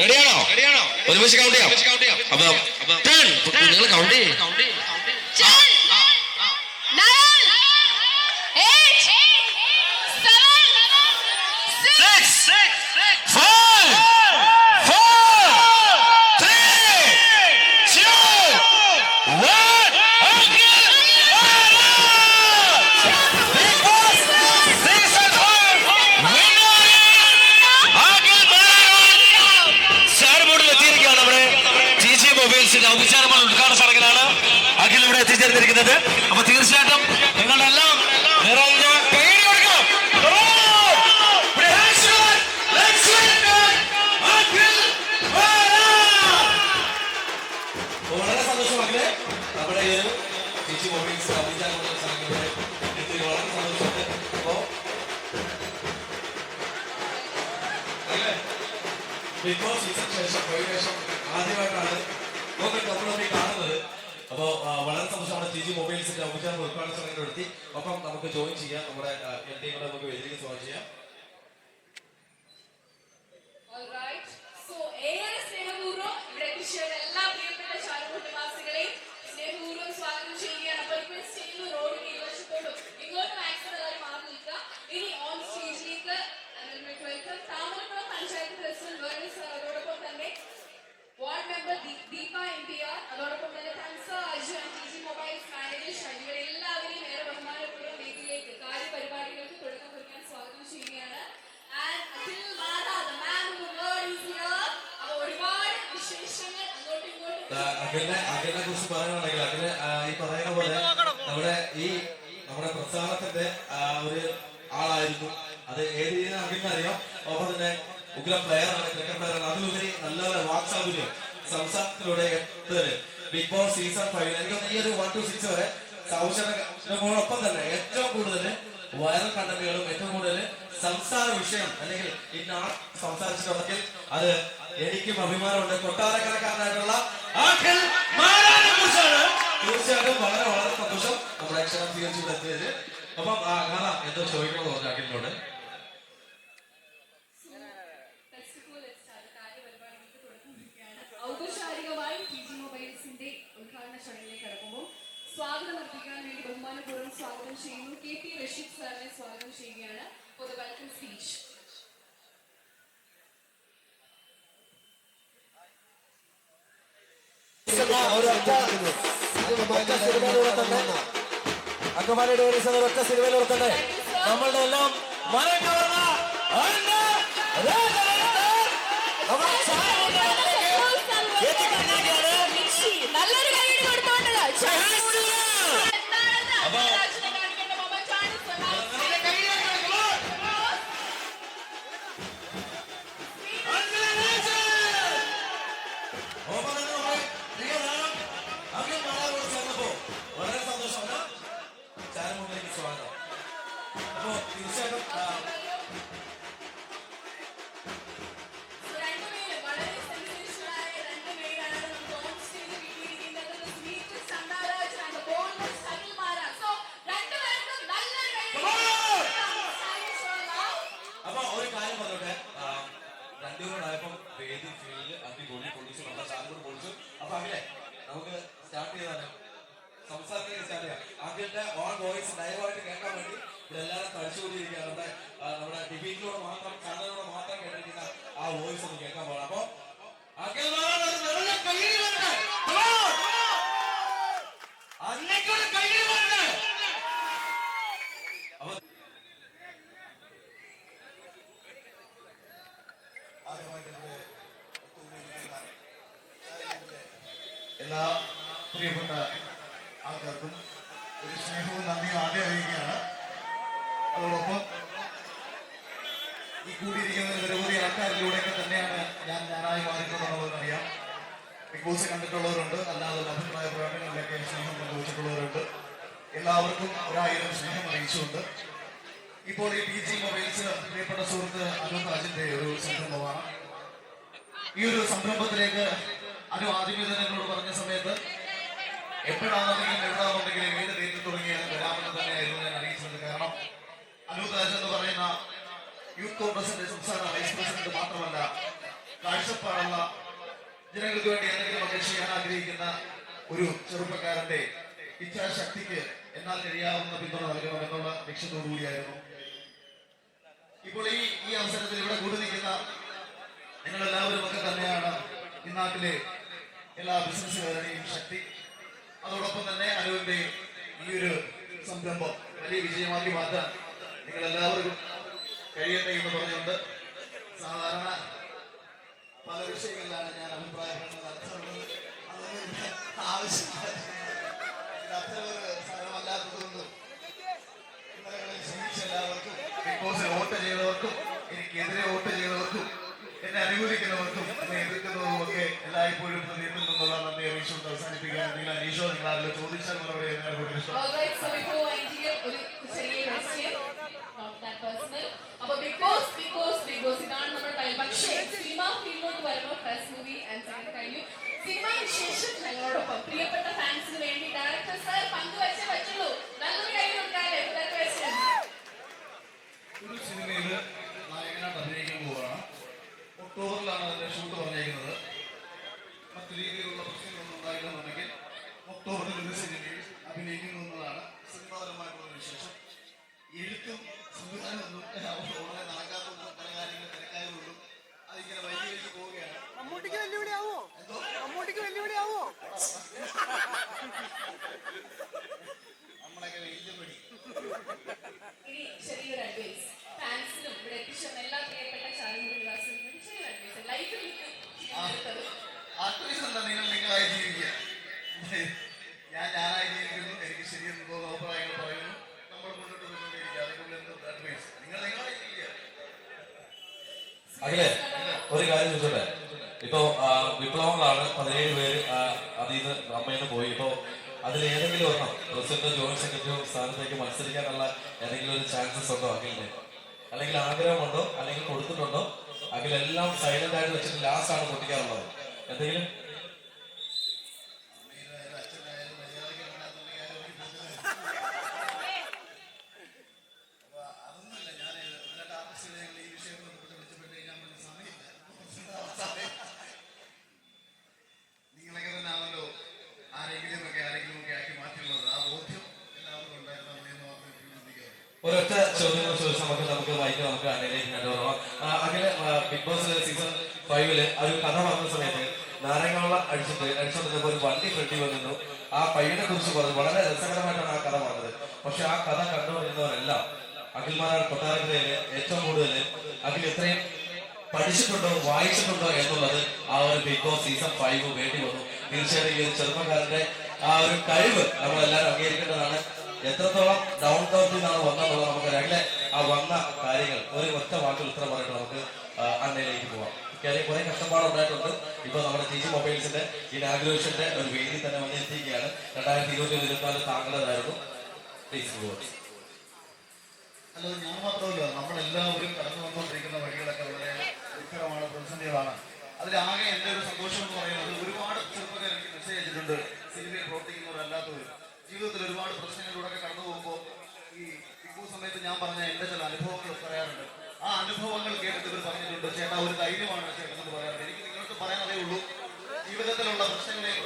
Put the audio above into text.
റെഡിയാണോ ഒരുമിച്ച് കൗണ്ട് ചെയ്യാം. അപ്പൊ നിങ്ങൾ കൗണ്ട് ചെയ്യും. It! അപ്പൊ തീർച്ചയായിട്ടും നിങ്ങളെല്ലാം നിറഞ്ഞ ആദ്യമായിട്ടാണ് നമുക്ക് നമ്മളൊക്കെ കാണുന്നത്. അപ്പോ ആ, വളരെ സന്തോഷമാണ് ടി ജി മൊബൈൽസിന്റെ ഔപചാരിക ഉദ്ഘാടന സമയത്ത് നടത്തി ഒപ്പം നമുക്ക് ജോയിൻ ചെയ്യാം. നമ്മുടെ എൽ ടി നമുക്ക് വേദിയിലേക്ക് സ്വാഗതം ചെയ്യാം. അഖിലിനെ അഖിലിനെ കുറിച്ച് പറയുകയാണെങ്കിൽ അഖിൽ ഈ പറയുന്ന പോലെ നമ്മുടെ ഈ നമ്മുടെ പ്രസ്ഥാനത്തിന്റെ ഒരു ആളായിരുന്നു. അത് ഏത് രീതിയിൽ അഖിലിനെ അറിയാം? ഒപ്പം തന്നെ ഉഗ്ര പ്ലെയർ ആണ് ക്രിക്കറ്റ് പ്ലെയർ ആണ്. അതിലുപരി നല്ലപോലെ വാക്സാബിലും സംസാരത്തിലൂടെ എത്തുന്നത് ബിഗ് ബോസ് സീസൺ ഫൈവ് എനിക്ക് ഈ ഒരു വൺ ടു സിക്സ് വരെ സൗഷനൊപ്പം തന്നെ ഏറ്റവും കൂടുതൽ വൈറൽ കണ്ടന്റുകളും സംസാര വിഷയം അല്ലെങ്കിൽ ഇന്ന സംസാരിച്ചിട്ടുണ്ടെങ്കിൽ അത് എനിക്കും അഭിമാനമുണ്ട്. കൊട്ടാരക്കരക്കാരനായിട്ടുള്ള തീർച്ചയായിട്ടും വളരെ വളരെ സന്തോഷം നമ്മുടെ അക്ഷരം സ്വീകരിച്ചു എത്തിയത്. അപ്പം കാണാം എന്തോ ചോദിക്കണമെന്ന് പറഞ്ഞു അഖിലിനോട് സ്വാഗതം അർപ്പിക്കാൻ വേണ്ടി ബഹുമാനപൂർവം സ്വാഗതം ചെയ്യുന്നു. കെ പി റഷീദ് സാറിനെ സ്വാഗതം ചെയ്യുകയാണ്. For the welcome speech. അക്കമാരുടെ ഒരു സമയം ഒറ്റ സിനിമയിൽ ഓർക്കണ്ടേ നമ്മളുടെ എല്ലാം മരം കവർന്ന രണ്ടുപേരോടായപ്പം വേദി ഫീൽഡ് അടിപൊളി പൊളിച്ചു നമ്മുടെ ചാനൽ പൊളിച്ചു. അപ്പൊ അങ്ങനെ നമുക്ക് സ്റ്റാർട്ട് ചെയ്താലോ സംസാരിക്കാൻ സ്റ്റാർട്ട് ചെയ്യാം. ആദ്യത്തെ ഓൺ വോയിസ് ലൈവായിട്ട് കേൾക്കാൻ വേണ്ടി ഇതെല്ലാവരും കഴിച്ചുകൊണ്ടിരിക്കുകയാണ് നമ്മുടെ നമ്മുടെ മാത്രം ചാനലിലൂടെ മാത്രം കേട്ടിരിക്കുന്ന ആ വോയിസ് ഒന്ന് കേൾക്കാൻ പോകണം. അപ്പൊ ബോസ് കണ്ടിട്ടുള്ളവരുണ്ട്. അല്ലാതെ അഭിപ്രായ പ്രകടനങ്ങളിലൊക്കെ സ്നേഹം പങ്കുവച്ചിട്ടുള്ളവരുണ്ട്. എല്ലാവർക്കും ഒരായിരം സ്നേഹം അറിയിച്ചുകൊണ്ട് ഇപ്പോൾ ഈ പി ജി മൊബൈൽസ് പ്രിയപ്പെട്ട സുഹൃത്ത് അനുരാജിന്റെ രാജിന്റെ ഒരു സംരംഭമാണ്. ഈ ഒരു സംരംഭത്തിലേക്ക് അനു ആദ്യമേ തന്നെ എന്നോട് പറഞ്ഞ സമയത്ത് എപ്പോഴാണെങ്കിലും എവിടാണെന്നുണ്ടെങ്കിലും ഏത് ഡേറ്റിൽ തുടങ്ങിയാലും വരാമെന്ന് തന്നെയായിരുന്നു ഞാൻ അറിയിച്ചത്. കാരണം അനുരാജ് രാജ് എന്ന് പറയുന്ന യൂത്ത് കോൺഗ്രസിന്റെ സംസ്ഥാന വൈസ് പ്രസിഡന്റ് മാത്രമല്ല കാഴ്ചപ്പാടുള്ള ജനങ്ങൾക്ക് വേണ്ടി എന്തെങ്കിലുമൊക്കെ ചെയ്യാൻ ആഗ്രഹിക്കുന്ന ഒരു ചെറുപ്പക്കാരന്റെ ഇച്ഛാശക്തിക്ക് എന്നാൽ കഴിയാവുന്ന പിന്തുണ നൽകണമെന്നുള്ള ലക്ഷ്യത്തോടുകൂടിയായിരുന്നു ഇപ്പോൾ ഈ ഈ അവസരത്തിൽ ഇവിടെ കൂടി നിൽക്കുന്ന നിങ്ങളെല്ലാവരും ഒക്കെ തന്നെയാണ് ഈ നാട്ടിലെ എല്ലാ ബിസിനസ്സുകാരുടെയും ശക്തി. അതോടൊപ്പം തന്നെ അനുവിന്റെ ഈ ഒരു സംരംഭം വലിയ വിജയമാക്കി മാറ്റാൻ നിങ്ങൾ എല്ലാവർക്കും കഴിയട്ടെ എന്ന് പറഞ്ഞുകൊണ്ട് സാധാരണ പല വിഷയങ്ങളിലാണ് ഞാൻ അഭിപ്രായങ്ങൾ അർത്ഥമുള്ളത് അതൊന്നും ആവശ്യമില്ല. അത്തരമൊരു സ്ഥലമല്ലാത്തതുകൊണ്ടും ഇന്നലകളിൽ ജീവിച്ച എല്ലാവർക്കും ബിഗ് ബോസിന് വോട്ട് ചെയ്തവർക്കും എനിക്കെതിരെ വോട്ട് ചെയ്തവർക്കും എന്നെ അനുകൂലിക്കുന്നവർക്കും എന്നെ ഒക്കെ എല്ലായ്പ്പോഴും നിന്നുള്ള നന്ദി അറിയിച്ചുകൊണ്ട് അവസാനിപ്പിക്കാൻ നിങ്ങൾ അനീഷോ നിങ്ങൾ ആരെങ്കിലും ചോദിച്ചാൽ മറുപടി ശേഷം ഞങ്ങളോടൊപ്പം പ്രിയപ്പെട്ട ഫാൻസിന് വേണ്ടി ഡയറക്ടർ സാർ പങ്കുവച്ചേ പറ്റുള്ളൂ. നല്ലൊരു കൈ കൊടുക്കാല്ലേ. ഒരു സിനിമയിൽ നായകനായിട്ട് അഭിനയിക്കാൻ പോവുകയാണ്. ഒക്ടോബറിലാണ് അതിന്റെ ഷൂട്ട് പറഞ്ഞേക്കുന്നത് മറ്റു രീതിയിലുള്ള പ്രശ്നങ്ങളൊന്നും ഉണ്ടായില്ലെന്നുണ്ടെങ്കിൽ ഒക്ടോബറിൽ ഒരു സിനിമയിൽ അഭിനയിക്കുന്നു എന്നതാണ് സിനിമാപരമായിട്ടുള്ള വിശേഷം. എഴുത്തും സംവിധാനമൊന്നും ഉടനെ നടക്കാത്തതും പല കാര്യങ്ങളും തിരക്കായതുകൊണ്ടും അതിങ്ങനെ വൈകി വൈകി പോവുകയാണ്. മമ്മൂട്ടിക്ക് വെല്ലുവിളി ആവോ മമ്മൂട്ടിക്ക് വെല്ലുവിളി അഖിലെ ഒരു കാര്യം ചോദിച്ചോട്ടെ? ഇപ്പോ വിപ്ലവങ്ങളാണ് പതിനേഴ് പേര് അതിൽ നിന്ന് അമ്മയിൽ പോയി. ഇപ്പോ അതിൽ ഏതെങ്കിലും ഒരെണ്ണം പ്രസിഡന്റ് ജോയിന്റ് സെക്രട്ടറി സ്ഥാനത്തേക്ക് മത്സരിക്കാനുള്ള ഏതെങ്കിലും ഒരു ചാൻസസ് ഉണ്ടോ അഖിലിന്? അല്ലെങ്കിൽ ആഗ്രഹമുണ്ടോ? അല്ലെങ്കിൽ കൊടുത്തിട്ടുണ്ടോ? അഖിലെല്ലാം സൈലന്റ് ആയിട്ട് വെച്ചിട്ട് ലാസ്റ്റ് ആണ് പൊട്ടിക്കാറുള്ളത്. എന്തെങ്കിലും ഒരൊറ്റ ചോദ്യങ്ങൾ ചോദിച്ചാൽ നമുക്ക് നമുക്ക് വായിക്കാം നമുക്ക് അനിലേക്ക് കണ്ടുപോകാം അങ്ങനെ ബിഗ് ബോസ് സീസൺ ഫൈവിൽ ഒരു കഥ പറഞ്ഞ സമയത്ത് നാരങ്ങളുള്ള അടിച്ചിട്ട് അടിച്ചുകൊണ്ടിരുന്നപ്പോൾ ഒരു വണ്ടി ഫ്രണ്ടി വന്നിരുന്നു. ആ പയ്യനെ കുറിച്ച് പറഞ്ഞു. വളരെ രസകരമായിട്ടാണ് ആ കഥ പറഞ്ഞത്. പക്ഷെ ആ കഥ കണ്ടുകൊണ്ടിരുന്നവരെല്ലാം അഖിൽമാരാണ് കൊട്ടാരക്കരയിൽ ഏറ്റവും കൂടുതൽ അഖിൽ എത്രയും പഠിച്ചിട്ടുണ്ടോ വായിച്ചിട്ടുണ്ടോ എന്നുള്ളത് ആ ഒരു ബിഗ് ബോസ് സീസൺ ഫൈവ് വേണ്ടി വന്നു. തീർച്ചയായിട്ടും ഈ ഒരു ചെറുപ്പക്കാരന്റെ ആ ഒരു കഴിവ് നമ്മളെല്ലാവരും അംഗീകരിക്കേണ്ടതാണ്. എത്രത്തോളം ഡൗൺ ടൗണിൽ നിന്നാണ് വന്നതെന്നുള്ളത് നമുക്ക് അല്ലെ? ആ വന്ന കാര്യങ്ങൾ. ഒരു ഒറ്റ വാക്കിൽ ഉത്തരം പറഞ്ഞിട്ട് നമുക്ക് അന്നയിലേക്ക് പോവാം. കാര്യം കുറെ കഷ്ടപ്പാടുണ്ടായിട്ടുണ്ട് ഇപ്പൊ നമ്മുടെ ടി ജി മൊബൈൽസിന്റെ ഇനാഗ്രേഷന്റെ ഒരു വേദി തന്നെ വന്നിരിക്കുകയാണ്. രണ്ടായിരത്തി ഇരുപത്തി ഇരുപത്തിനാല് താങ്കളുടേതായിരുന്നു. ഹലോ ഞാൻ മാത്രമല്ല. നമ്മളെല്ലാവരും കടന്നു വന്നുകൊണ്ടിരിക്കുന്ന വഴികളൊക്കെ വളരെ ദുഃഖകരമാണ് പ്രതിസന്ധികളാണ്. അതിലാകെ എന്റെ ഒരു സന്തോഷം എന്ന് പറയുന്നത് ഒരുപാട് ചെറുപ്പക്കാർ എനിക്ക് മെസ്സേജ് അയച്ചിട്ടുണ്ട് സിനിമയിൽ പ്രവർത്തിക്കുന്നവരല്ലാത്തവർ ജീവിതത്തിൽ ഒരുപാട് പ്രശ്നങ്ങളിലൂടെ കടന്നു പോകുമ്പോൾ ഈ ഇപ്പോ സമയത്ത് ഞാൻ പറഞ്ഞ എന്റെ ചില അനുഭവങ്ങൾ പറയാറുണ്ട്. ആ അനുഭവങ്ങൾ കേട്ടിട്ട് ഇവർ പറഞ്ഞിട്ടുണ്ട് ചേട്ടാ ഒരു ധൈര്യമാണ് ചേട്ടൻ എന്ന് പറയാറുണ്ട്. എനിക്ക് നിങ്ങൾക്ക് പറയാനതേ ഉള്ളൂ. ജീവിതത്തിലുള്ള പ്രശ്നങ്ങളെയും